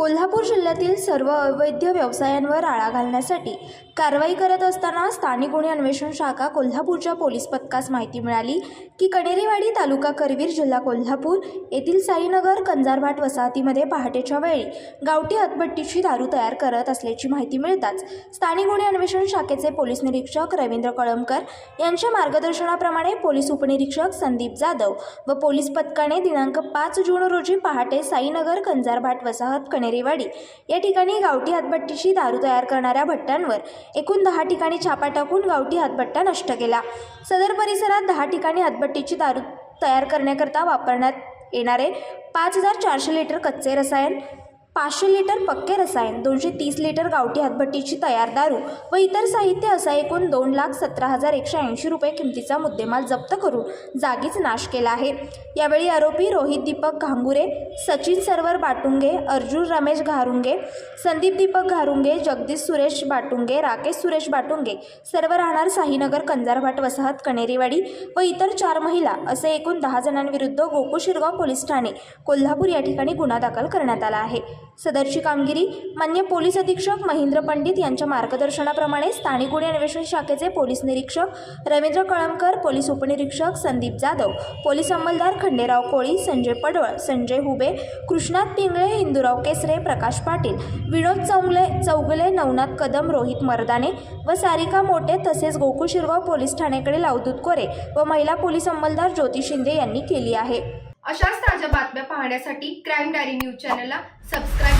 कोल्हापूर जिल्ह्यातील सर्व अवैध व्यवसायांवर आळा घालण्यासाठी कारवाई करत असताना स्थानिक गुन्हे अन्वेषण शाखा कोल्हापूरच्या पोलीस पथकास माहिती मिळाली की कणेरीवाडी तालुका करवीर जिल्हा कोल्हापूर येथील साईनगर कंजारभाट वसाहतीमध्ये पहाटेच्या वेळी गावठी हतबट्टीची दारू तयार करत असल्याची माहिती मिळताच स्थानिक गुन्हे अन्वेषण शाखेचे पोलीस निरीक्षक रवींद्र कळमकर यांच्या मार्गदर्शनाप्रमाणे पोलीस उपनिरीक्षक संदीप जाधव व पोलीस पथकाने दिनांक पाच जून रोजी पहाटे साईनगर कंजारभाट वसाहत कणे कणेरीवाडी या ठिकाणी गावठी हातभट्टीची दारू तयार करणाऱ्या भट्ट्यांवर एकूण दहा ठिकाणी छापा टाकून गावठी हातभट्टा नष्ट केला. सदर परिसरात दहा ठिकाणी हातभट्टीची दारू तयार करण्याकरता वापरण्यात येणारे पाच हजार चारशे लिटर कच्चे रसायन पाचशे लिटर पक्के रसायन दोनशे तीस लिटर गावठी हातभट्टीची तयार दारू व इतर साहित्य असा एकूण दोन लाख सतरा हजार एकशे ऐंशी रुपये किमतीचा मुद्देमाल जप्त करून जागीच नाश केला आहे. यावेळी आरोपी रोहित दीपक घांगुरे सचिन सरवर बाटुंगे अर्जुन रमेश घारुंगे संदीप दीपक घारुंगे जगदीश सुरेश बाटुंगे राकेश सुरेश बाटुंगे सर्व राहणार साहीनगर कंजारभाट वसाहत कणेरीवाडी व इतर चार महिला असे एकूण दहा जणांविरुद्ध गोकुळ शिरगाव पोलीस ठाणे कोल्हापूर या ठिकाणी गुन्हा दाखल करण्यात आला आहे. सदरची कामगिरी मान्य पोलीस अधीक्षक महेंद्र पंडित यांच्या मार्गदर्शनाप्रमाणे स्थानिक गुन्हे अन्वेषण शाखेचे पोलीस निरीक्षक रवींद्र कळमकर पोलीस उपनिरीक्षक संदीप जाधव पोलीस अंमलदार खंडेराव कोळी संजय पडवळ संजय हुबे कृष्णात पिंगळे इंदुराव केसरे प्रकाश पाटील विनोद चौगले चौगले नवनाथ कदम रोहित मर्दाने व सारिका मोटे तसेच गोकुळ शिरगाव पोलीस ठाण्याकडे लावदूत कोरे व महिला पोलीस अंमलदार ज्योती शिंदे यांनी केली आहे. अशाच ताज्या बातम्या पाहण्यासाठी क्राईम डायरी न्यूज चॅनलला सबस्क्राईब